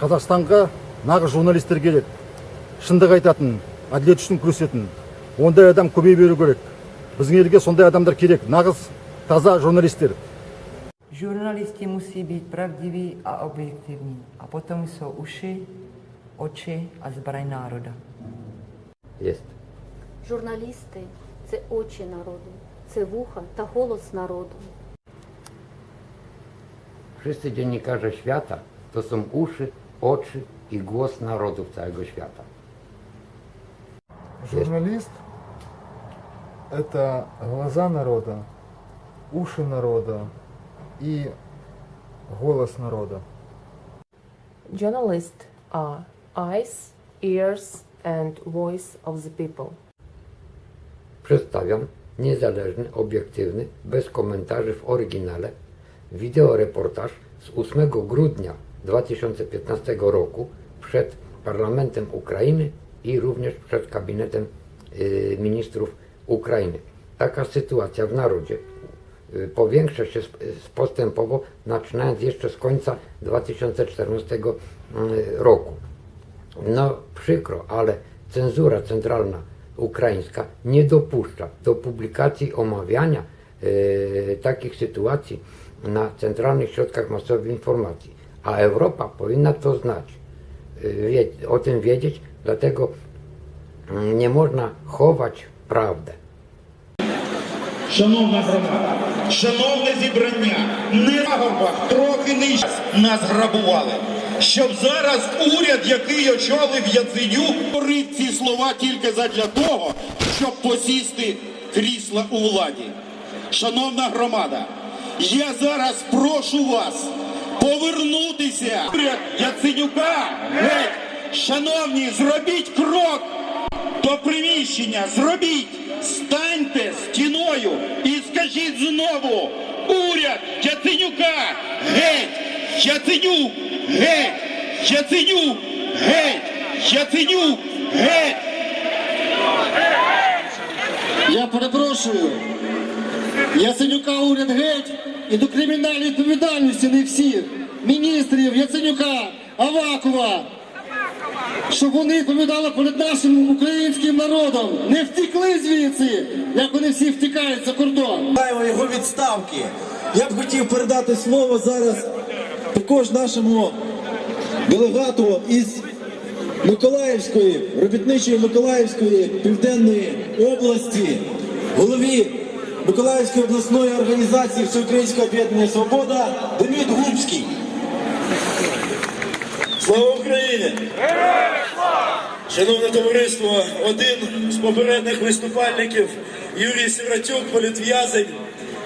қазақстанға нағыз журналистер керек шындық айтатын әділет үшін күресетін ондай адам көбейе беру керек біздің елге сондай адамдар керек нағыз таза журналистер Žurnalisti musí být pravdiví a objektivní. A potom jsou uši, oči a zbraň národa. Jest. Журналісти це очі народу, це вуха та голос народу. Wszyscy dziennikarze świata to są uszy, oczy i głos narodów całego świata. Журналист – это глаза народа, уши народа и голос народа. Journalists are eyes, ears, and voice of the people. Przedstawiam niezależny, obiektywny, bez komentarzy w oryginale wideoreportaż z 8 grudnia 2015 roku przed parlamentem Ukrainy i również przed kabinetem y, ministrów Ukrainy. Taka sytuacja w narodzie y, powiększa się s- postępowo, zaczynając jeszcze z końca 2014 y, roku. No przykro, ale cenzura centralna ukraińska nie dopuszcza do publikacji omawiania takich sytuacji na centralnych środkach masowej informacji. A Europa powinna to znać, o tym wiedzieć, dlatego nie można chować prawdę. Шановна громада, шановне зібрання, не на горбах, трохи нижче нас грабували. Щоб зараз уряд, який очолив Яценюк, говорив ці слова тільки задля того, щоб посісти крісла у владі. Шановна громада, я зараз прошу вас повернутися. Уряд Яценюка, геть, шановні, зробіть крок до приміщення. Зробіть, станьте стіною. І скажіть знову, уряд Яценюка, геть, Яценюк, геть, Яценюк, геть, Яценюк, геть. Я перепрошую. Яценюка уряд геть і до кримінальної відповідальності не всіх міністрів Яценюка, Авакова, щоб вони відповідали перед нашим українським народом. Не втекли звідси, як вони всі втікають за кордон. Його відставки. Я б хотів передати слово зараз також нашому делегату із Миколаївської, робітничої Миколаївської південної області, голові Миколаївської обласної організації Всеукраїнського об'єднання Свобода Демид Губський. Слава Україні! Шановне товариство, один з попередніх виступальників Юрій Сиратюк, політв'язень,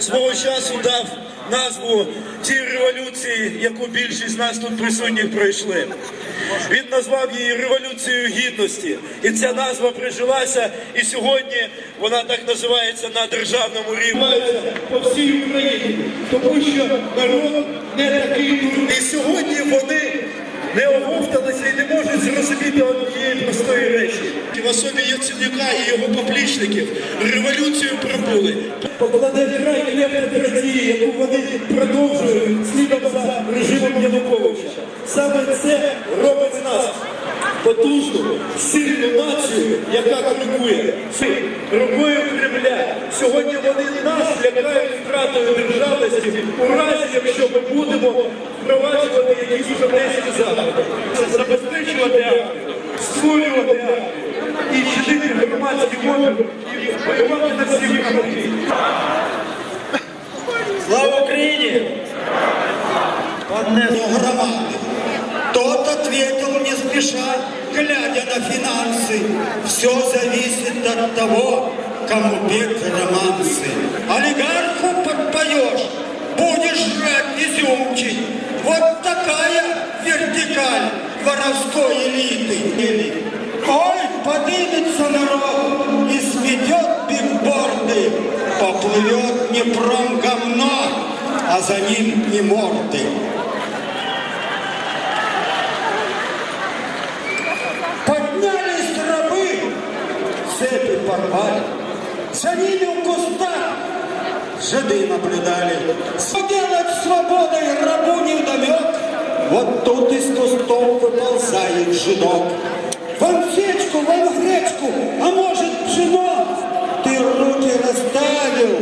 свого часу дав назву тій революції, яку більшість з нас тут присутніх пройшли. Він назвав її революцією гідності, і ця назва прижилася, і сьогодні вона так називається на державному рівні. По всій Україні, тому що народ не такий. І сьогодні вони не оговталися і не можуть зрозуміти. Особі Яценюка і його поплічників революцію пробули. Покладе край клептократії, яку вони продовжують слідом за режимом Януковича. Саме це робить нас потужну, сильну націю, яка крокує. Рукою Кремля. Сьогодні вони нас лякають втратою державності у разі, якщо ми будемо впроваджувати якісь журналістські заходи. Забезпечувати громадський опір і воювати на всі виходи. Слава Україні! Одне громады. Тот ответил не спеша, глядя на финансы. Все зависит от того, кому петь романсы. Олигарху подпоешь, будешь жрать изюмчик. Вот такая вертикаль воровской элиты. Ой, подымется народ поплывет не промгомно, а за ним и морды. Поднялись рабы, цепи порвали, за ними в кустах жиды наблюдали. Что делать свободой рабу невдомек, вот тут из кустов выползает жидок. Вон сечку, вон гречку, а может пшено? Ты руки расставил,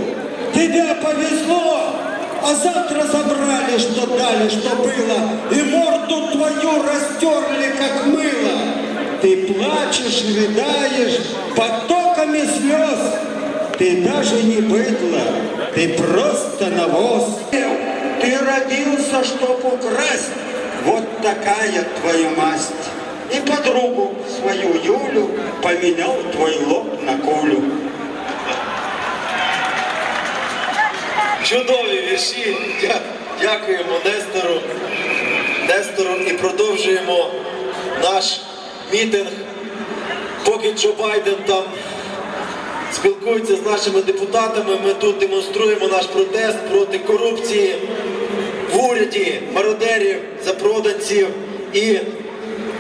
тебе повезло, а завтра забрали, что дали, что было, и морду твою растерли, как мыло. Ты плачешь, рыдаешь потоками слез. Ты даже не быдло, ты просто навоз. Ты родился, чтоб украсть, вот такая твоя масть. И подругу свою Юлю поменял твой лоб на кулю. Чудові вірші. Дякуємо Нестору. Нестору і продовжуємо наш мітинг. Поки Джо Байден там спілкується з нашими депутатами, ми тут демонструємо наш протест проти корупції в уряді, мародерів, запроданців і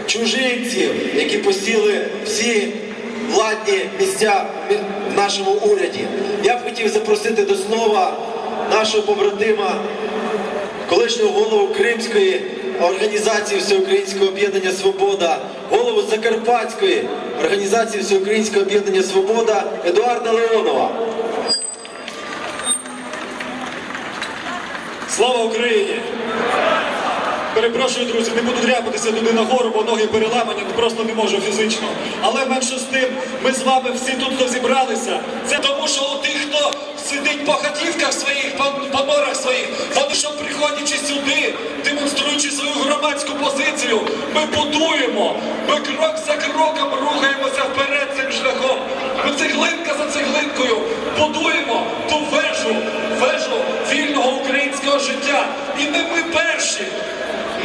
чужинців, які посіли всі владні місця в нашому уряді. Я б хотів запросити до слова нашого побратима, колишнього голову Кримської організації Всеукраїнського об'єднання Свобода, голову Закарпатської організації Всеукраїнського об'єднання Свобода Едуарда Леонова. Слава Україні! Перепрошую, друзі, не буду дряпатися туди нагору, бо ноги переламані, просто не можу фізично. Але менше з тим, ми з вами всі тут зібралися. Це тому, що у тих, хто сидить по хатівках своїх, по, норах своїх, вони що приходячи сюди, демонструючи свою громадську позицію, ми будуємо, ми крок за кроком рухаємося вперед цим шляхом. Ми цеглинка за цеглинкою будуємо ту вежу, вежу вільного українського життя. І не ми перші.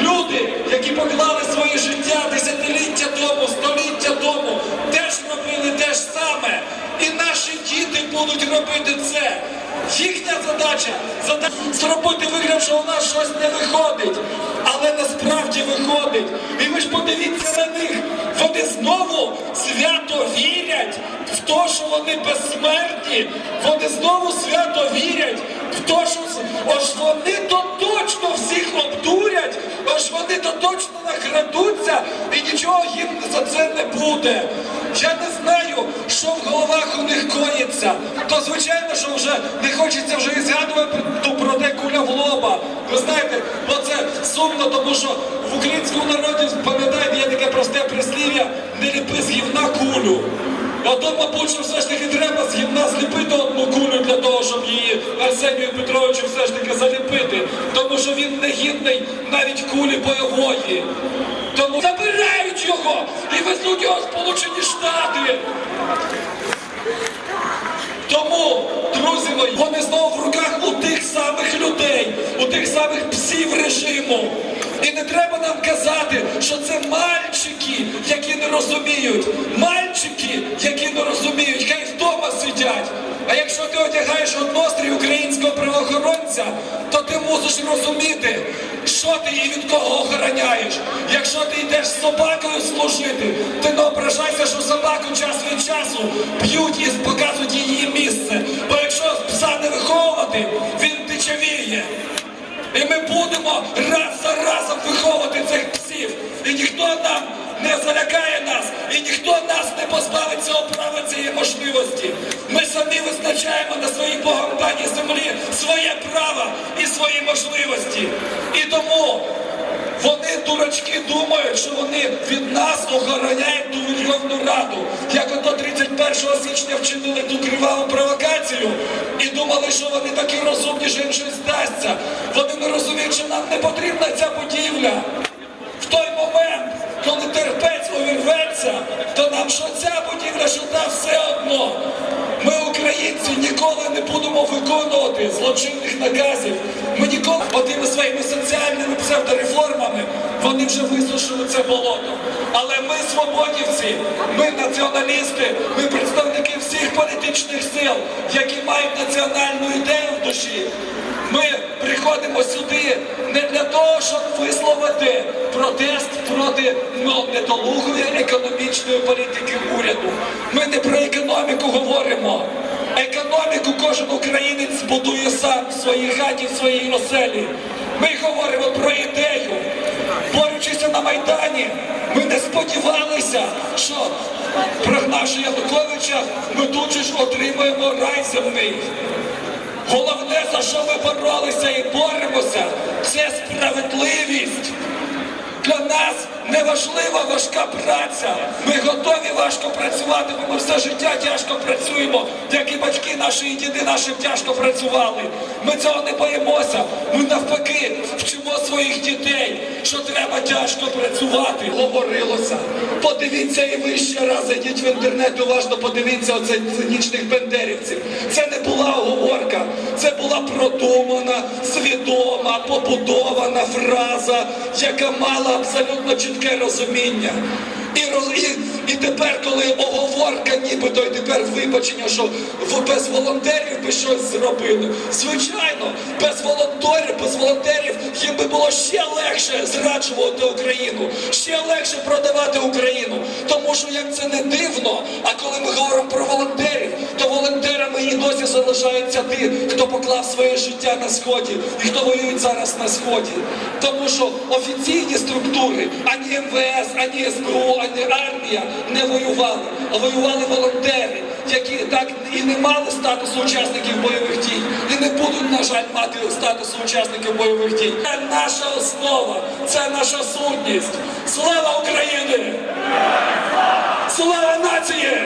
Люди, які поклали своє життя десятиліття тому, століття тому, теж робили те ж саме. І наші діти будуть робити це. Їхня задача зробити вигляд, що у нас щось не виходить, але насправді виходить. І ви ж подивіться на них. Вони знову свято вірять в те, що вони безсмертні. Вони знову свято вірять в те, що ось вони то точно всіх обдурять, ось вони то точно накрадуться, і нічого їм за це не буде. Я не знаю, що в головах у них коїться. То звичайно, що вже не хочеться вже і згадувати про те куля в лоба. Ви знаєте, бо це сумно, тому що в українському народі пам'ятаєте, є таке просте прислів'я не ліпи з гівна кулю. А то, мабуть, все ж таки треба з гімна зліпити одну кулю для того, щоб її Арсенію Петровичу все ж таки заліпити. Тому що він не гідний навіть кулі бойової. Тому забирають його і везуть його в Сполучені Штати. Тому, друзі мої, вони знову в руках у тих самих людей, у тих самих псів режиму. І не треба нам казати, що це мальчики, які не розуміють. Мальчики, які не розуміють, хай вдома сидять. А якщо ти одягаєш однострій українського правоохоронця, то ти мусиш розуміти, що ти і від кого охороняєш. Якщо ти йдеш з собакою служити, ти не ображайся, що собаку час від часу б'ють і показують її місце. Бо якщо пса не виховувати, він течевіє. І ми будемо раз за разом виховувати цих псів. І ніхто нам не залякає нас, і ніхто нас не позбавить цього права цієї можливості. Ми самі визначаємо на своїй Богом землі своє право і свої можливості. І тому вони, дурачки, думають, що вони від нас охороняють ту Верховну Раду. Як ото 31 січня вчинили ту криваву провокацію і думали, що вони такі розумні, що їм щось здасться. Вони не розуміють, що нам не потрібна ця будівля. В той момент, коли терпець увірветься, то нам що ця будівля, що та все одно. Ми, українці, ніколи не будемо виконувати злочинних наказів. Ми ніколи отими своїми соціальними псевдореформами вони вже висушили це болото. Але ми свободівці, ми націоналісти, ми представники всіх політичних сил, які мають національну ідею в душі. Ми приходимо сюди не для того, щоб висловити протест проти недолугої економічної політики уряду. Ми не про економіку говоримо. Економіку кожен українець будує сам в своїй хаті, в своїй оселі. Ми говоримо про ідею. Борючися на Майдані, ми не сподівалися, що прогнавши Януковича, ми тут же ж отримаємо рай земний. Головне, за що ми боролися і боремося, це справедливість. Для нас не важлива важка праця. Ми готові важко працювати, бо ми все життя тяжко працюємо, як і батьки наші, і діди наші тяжко працювали. Ми цього не боїмося. Ми навпаки вчимо своїх дітей, що треба тяжко працювати. Говорилося. Подивіться і ви ще раз зайдіть в інтернет, уважно подивіться оце цинічних бендерівців. Це не була оговорка, це була продумана, свідома, побудована фраза, яка мала абсолютно чітке розуміння. І, роз- і, і тепер, коли оговорка, нібито і тепер вибачення, що без волонтерів би щось зробили. Звичайно, без волонтерів, без волонтерів їм би було ще легше зраджувати Україну, ще легше продавати Україну. Тому що як це не дивно, а коли ми говоримо про волонтерів, то волонтерами і досі залишаються ті, хто поклав своє життя на сході і хто воюють зараз на сході. Тому що офіційні структури, ані МВС, ані СБУ, ані армія не воювали, а воювали волонтери, які так і не мали статусу учасників бойових дій, і не будуть, на жаль, мати статусу учасників бойових дій. Це наша основа, це наша сутність. Слава Україні! Слава нації!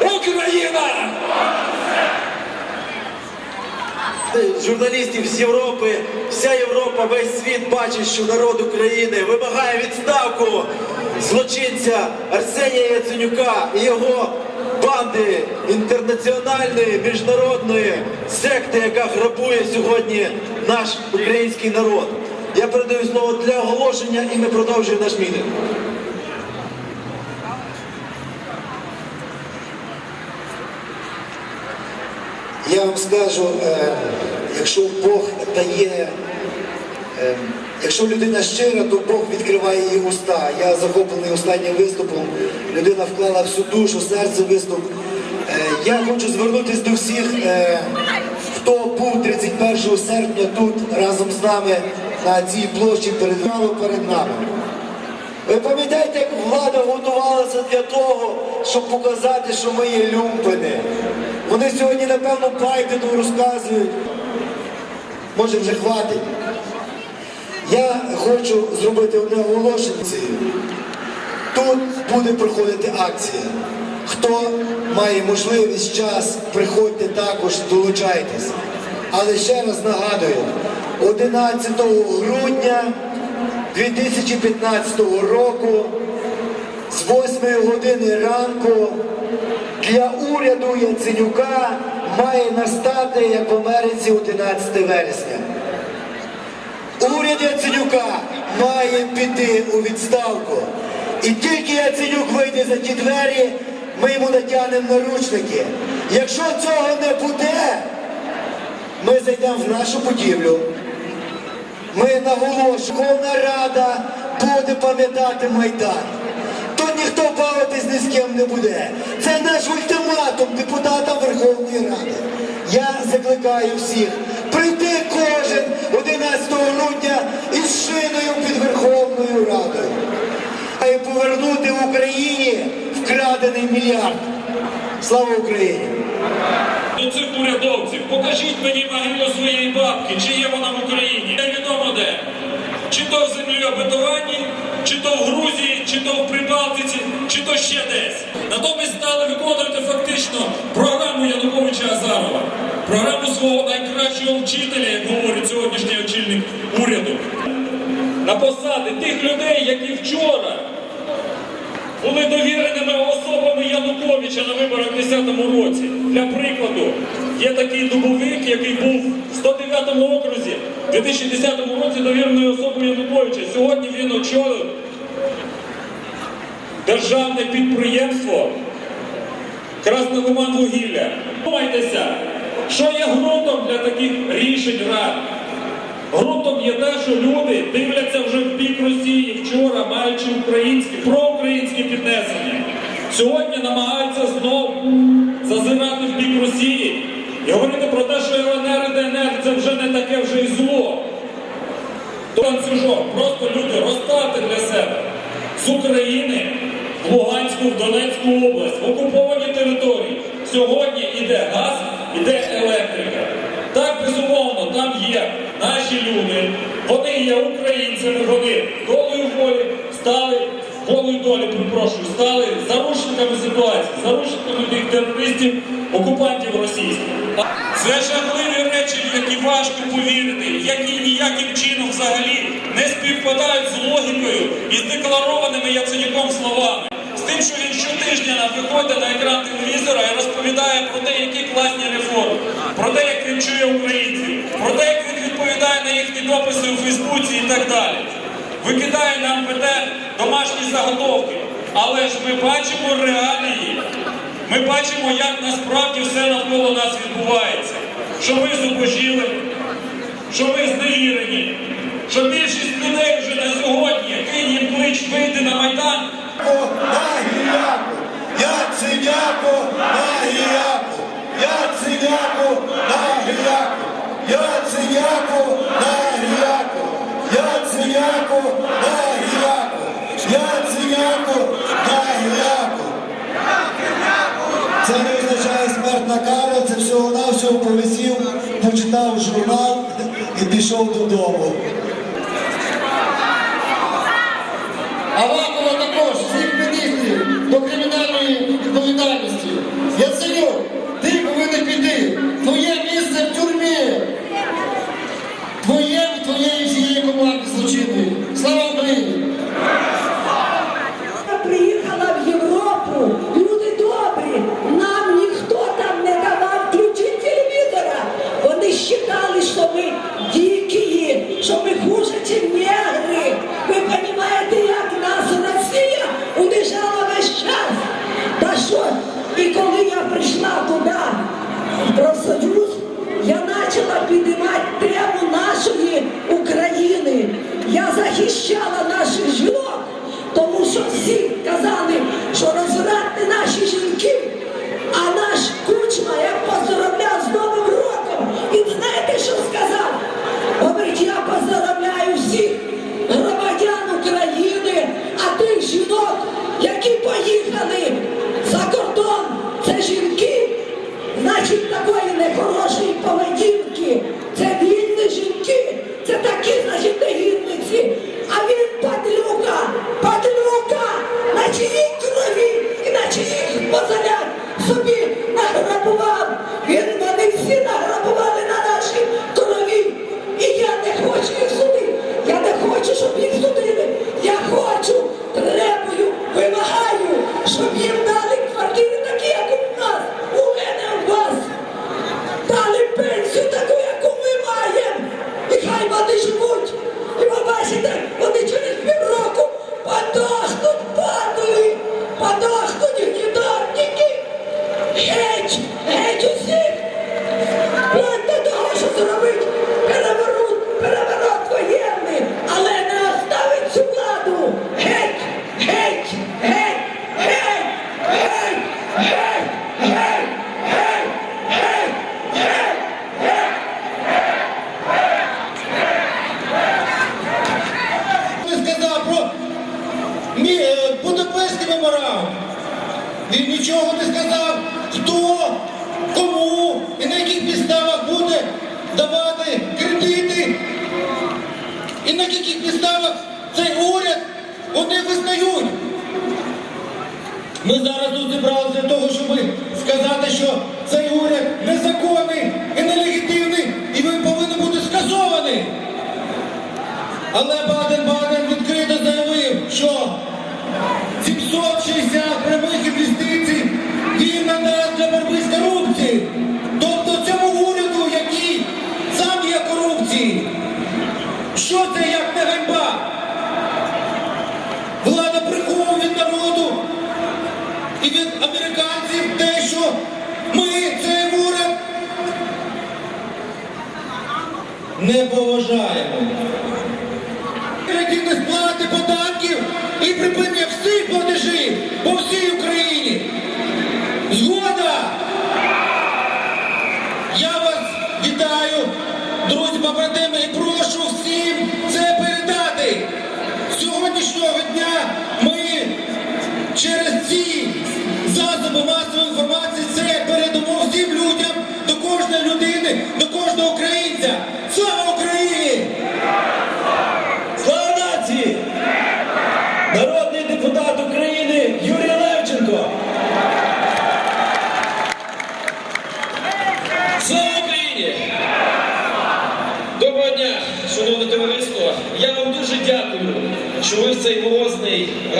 Україна! журналістів з Європи, вся Європа, весь світ бачить, що народ України вимагає відставку злочинця Арсенія Яценюка і його банди інтернаціональної міжнародної секти, яка грабує сьогодні наш український народ. Я передаю слово для оголошення і ми продовжуємо наш мітинг. Я вам скажу, е, якщо Бог дає, е, якщо людина щира, то Бог відкриває її уста. Я захоплений останнім виступом. Людина вклала всю душу, серце виступ. Е, я хочу звернутися до всіх, е, хто був 31 серпня тут разом з нами на цій площі перед перед нами. Ви пам'ятаєте, як влада готувалася для того, щоб показати, що ми є люмпини? Вони сьогодні, напевно, Байдену розказують. Може вже хватить. Я хочу зробити одне оголошення. Тут буде проходити акція. Хто має можливість, час, приходьте також, долучайтесь. Але ще раз нагадую, 11 грудня 2015 року з 8 години ранку для уряду Яценюка має настати, як в Америці, 11 вересня. Уряд Яценюка має піти у відставку. І тільки Яценюк вийде за ті двері, ми йому натягнемо наручники. Якщо цього не буде, ми зайдемо в нашу будівлю. Ми наголошуємо, Верховна Рада буде пам'ятати Майдан. Тут ніхто бавитись ні з ким не буде. Це наш ультиматум депутатам Верховної Ради. Я закликаю всіх прийти кожен 11 грудня із шиною під Верховною Радою. А й повернути в Україні вкрадений мільярд. Слава Україні! До цих урядовців, покажіть мені могилу своєї бабки, чи є вона в Україні. Невідомо де. Чи то в землі обетовані, чи то в Грузії, чи то в Прибалтиці, чи то ще десь. Натомість стали виконувати фактично програму Януковича Азарова, програму свого найкращого вчителя, як говорить сьогоднішній очільник уряду. На посади тих людей, які вчора були довіреними особами Януковича на виборах в 10-му році. Для прикладу, є такий дубовик, який був в 109-му окрузі в 2010 році довіреною особою Януковича. Сьогодні він очолив державне підприємство Краснолиман-Вугілля. Думайтеся, що є ґрунтом для таких рішень рад. Ґрунтом є те, що люди дивляться вже в бік Росії вчора, маючи українські, проукраїнські піднесення. Сьогодні намагаються знов зазирати в бік Росії і говорити про те, що ЛНР і ДНР це вже не таке вже й зло. То ланцюжок, просто люди розставте для себе. З України в Луганську, в Донецьку область, в окуповані території. Сьогодні йде газ, іде електрика. Так, безумовно, там є наші люди, вони є українцями, вони долею волі стали, волею долі, перепрошую, стали заручниками ситуації, заручниками тих терористів, окупантів російських. Це жахливі речі, які важко повірити, які ніяким чином взагалі не співпадають з логікою і з декларованими Яценюком словами. Тим, що він щотижня виходить на екран телевізора і розповідає про те, які класні реформи, про те, як він чує українців, про те, як він відповідає на їхні дописи у Фейсбуці і так далі. Викидає на МПТ домашні заготовки. Але ж ми бачимо реалії. Ми бачимо, як насправді все навколо нас відбувається. Що ми зубожіли, що ми зневірені, що більшість людей вже на сьогодні кинь їм клич вийти на Майдан. Всього-навсього повисів, почитав журнал і пішов додому. Авакова також всіх міністрів до кримінальної відповідальності. Яценюк, ти повинен піти. Будапештський. Він нічого не сказав, хто, кому і на яких підставах буде давати кредити. І на яких підставах цей уряд вони визнають. Ми зараз тут зібралися для того, щоб сказати, що цей уряд незаконний і нелегітимний, і він повинен бути скасований. Але Баден-Баден 760 прямих інвестицій він надасть для боротьби з корупцією. Тобто цьому уряду, який сам є корупції. Що це як не ганьба? Влада приховує від народу і від американців те, що ми цей уряд не поважаємо. Які сплати податків і припинення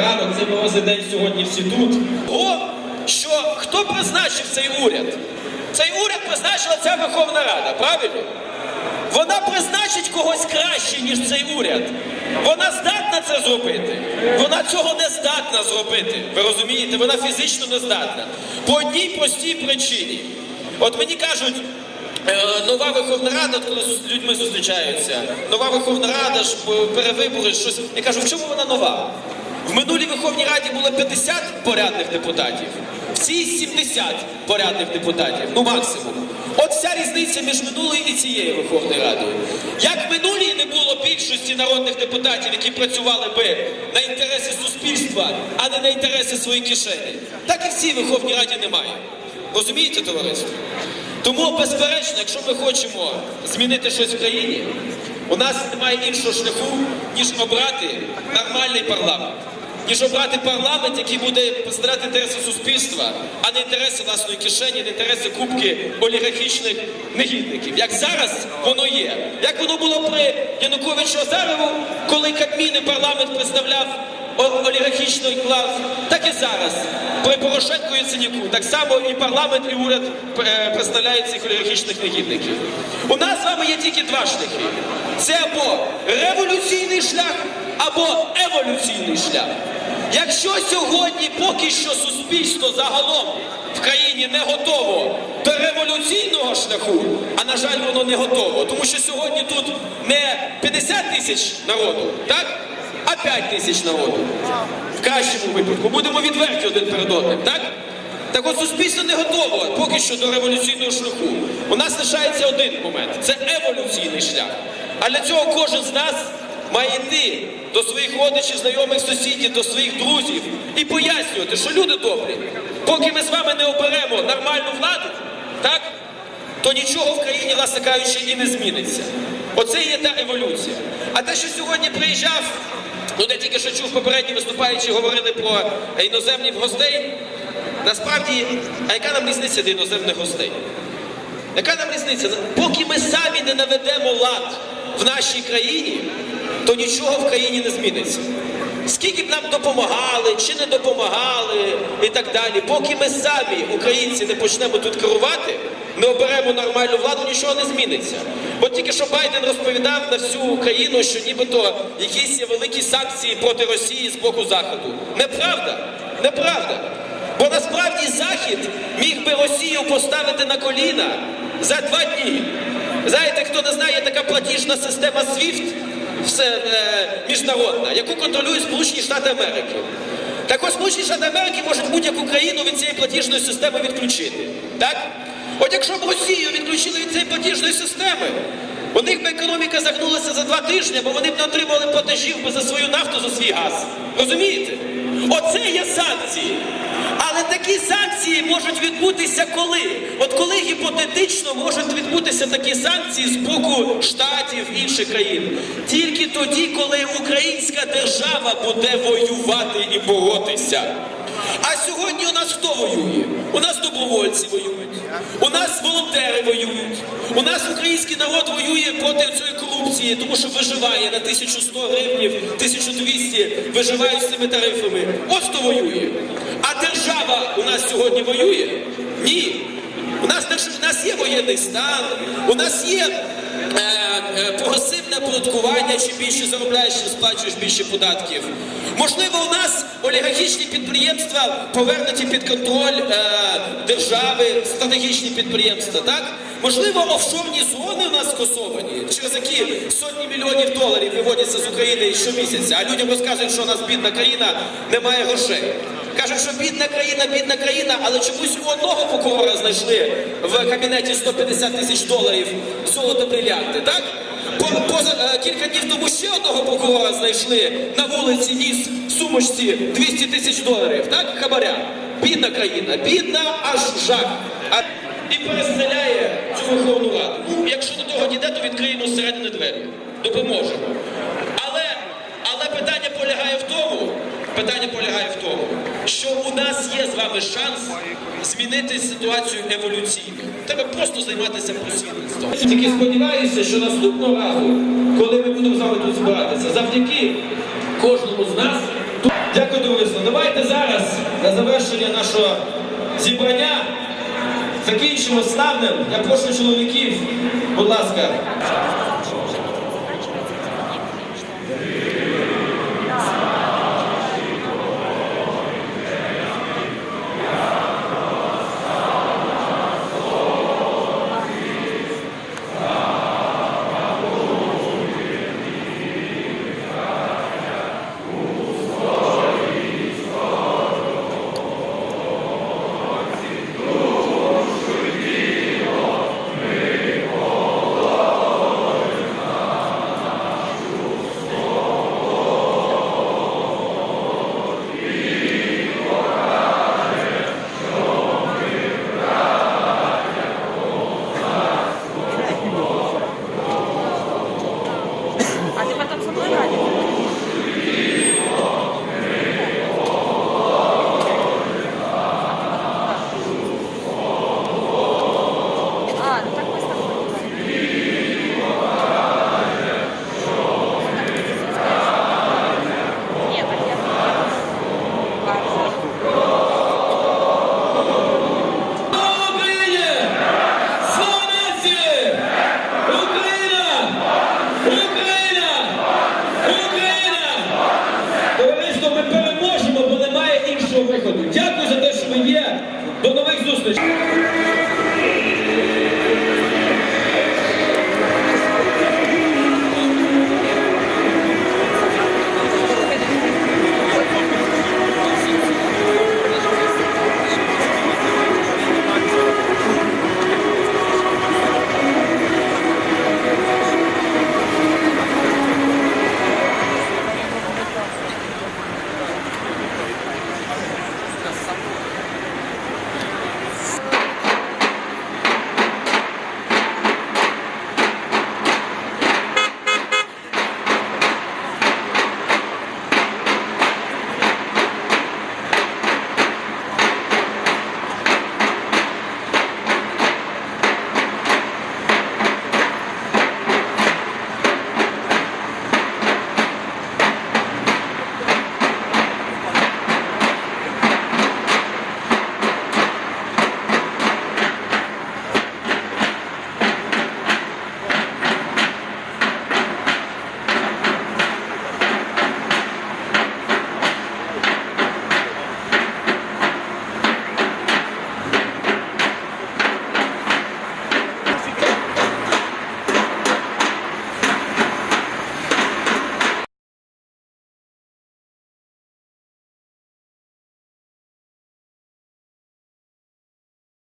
ранок, цей морозний день сьогодні всі тут. О, що хто призначив цей уряд? Цей уряд призначила ця Верховна Рада, правильно? Вона призначить когось краще, ніж цей уряд. Вона здатна це зробити. Вона цього не здатна зробити. Ви розумієте? Вона фізично не здатна. По одній простій причині. От мені кажуть, е, нова Верховна Рада, коли з людьми зустрічаються, нова Верховна Рада е, перевибори, щось. Я кажу, в чому вона нова? В минулій Верховній Раді було 50 порядних депутатів, в цій 70 порядних депутатів, ну максимум. От вся різниця між минулою і цією Верховною Радою. Як минулій не було більшості народних депутатів, які працювали би на інтереси суспільства, а не на інтереси своєї кишені, так і в цій Верховній Раді немає. Розумієте, товариство? Тому, безперечно, якщо ми хочемо змінити щось в країні, у нас немає іншого шляху, ніж обрати нормальний парламент. Ніж обрати парламент, який буде представляти інтереси суспільства, а не інтереси власної кишені, не інтереси кубки олігархічних негідників. Як зараз воно є. Як воно було при Януковичу Азарову, коли Кабмін і парламент представляв олігархічний клас, так і зараз. При Порошенку і Яценюку так само і парламент, і уряд е, представляють цих олігархічних негідників. У нас з вами є тільки два шляхи: це або революційний шлях, або еволюційний шлях. Якщо сьогодні поки що суспільство загалом в країні не готово до революційного шляху, а на жаль, воно не готово, тому що сьогодні тут не 50 тисяч народу, так? а 5 тисяч народу. В кращому випадку. Будемо відверті один перед одним, так? Так от суспільство не готово поки що до революційного шляху. У нас лишається один момент це еволюційний шлях. А для цього кожен з нас має йти до своїх родичів, знайомих, сусідів, до своїх друзів і пояснювати, що люди добрі, поки ми з вами не оберемо нормальну владу, так? то нічого в країні, власне кажучи, і не зміниться. Оце є та еволюція. А те, що сьогодні приїжджав, ну я тільки що чув попередні виступаючі говорили про іноземних гостей. Насправді, а яка нам різниця до іноземних гостей? Яка нам різниця? Поки ми самі не наведемо лад в нашій країні, то нічого в країні не зміниться. Скільки б нам допомагали чи не допомагали і так далі, поки ми самі, українці, не почнемо тут керувати, не оберемо нормальну владу, нічого не зміниться. Бо тільки що Байден розповідав на всю Україну, що нібито якісь є великі санкції проти Росії з боку Заходу. Неправда, неправда. Бо насправді Захід міг би Росію поставити на коліна за два дні. Знаєте, хто не знає, така платіжна система SWIFT все, е, міжнародна, яку контролюють Сполучені Штати Америки. Так ось Сполучені Штати Америки можуть будь-яку країну від цієї платіжної системи відключити. Так? От якщо б Росію відключили від цієї платіжної системи, у них би економіка загнулася за два тижні, бо вони б не отримали платежів би за свою нафту, за свій газ. Розумієте? Оце є санкції. Але такі санкції можуть відбутися коли? От коли гіпотетично можуть відбутися такі санкції з боку штатів інших країн? Тільки тоді, коли українська держава буде воювати і боротися. А сьогодні у нас хто воює? У нас добровольці воюють, у нас волонтери воюють, у нас український народ воює проти цієї корупції, тому що виживає на 1100 гривнів, 1200 виживають з цими тарифами. Ось хто воює. А держава у нас сьогодні воює? Ні. У нас, у нас є воєнний стан, у нас є е, е, прогресивне оподаткування, чим більше заробляєш, чим сплачуєш більше податків. Можливо, у нас олігархічні підприємства повернуті під контроль е, держави, стратегічні підприємства, так? Можливо, офшорні зони у нас скасовані, через які сотні мільйонів доларів виводяться з України щомісяця, а людям розказують, що у нас бідна країна, немає грошей. Кажуть, що бідна країна, бідна країна, але чомусь у одного прокурора знайшли в кабінеті 150 тисяч доларів золото брилянти, так? Поза, е, кілька днів тому ще одного прокурора знайшли на вулиці ніс в сумочці 200 тисяч доларів, так? Хабаря. Бідна країна, бідна аж жах. А, і переселяє цю Верховну Раду. Ну, якщо до того дійде, то відкриємо зсередини двері. Допоможемо. Але, але питання полягає в тому, питання полягає в тому, що у нас є з вами шанс змінити ситуацію еволюційно. Треба просто займатися просвітництвом. Тільки сподіваюся, що наступного разу, коли ми будемо з вами тут збиратися, завдяки кожному з нас. Дякую, товариство. Давайте зараз на завершення нашого зібрання закінчимо славним. Я прошу чоловіків, будь ласка.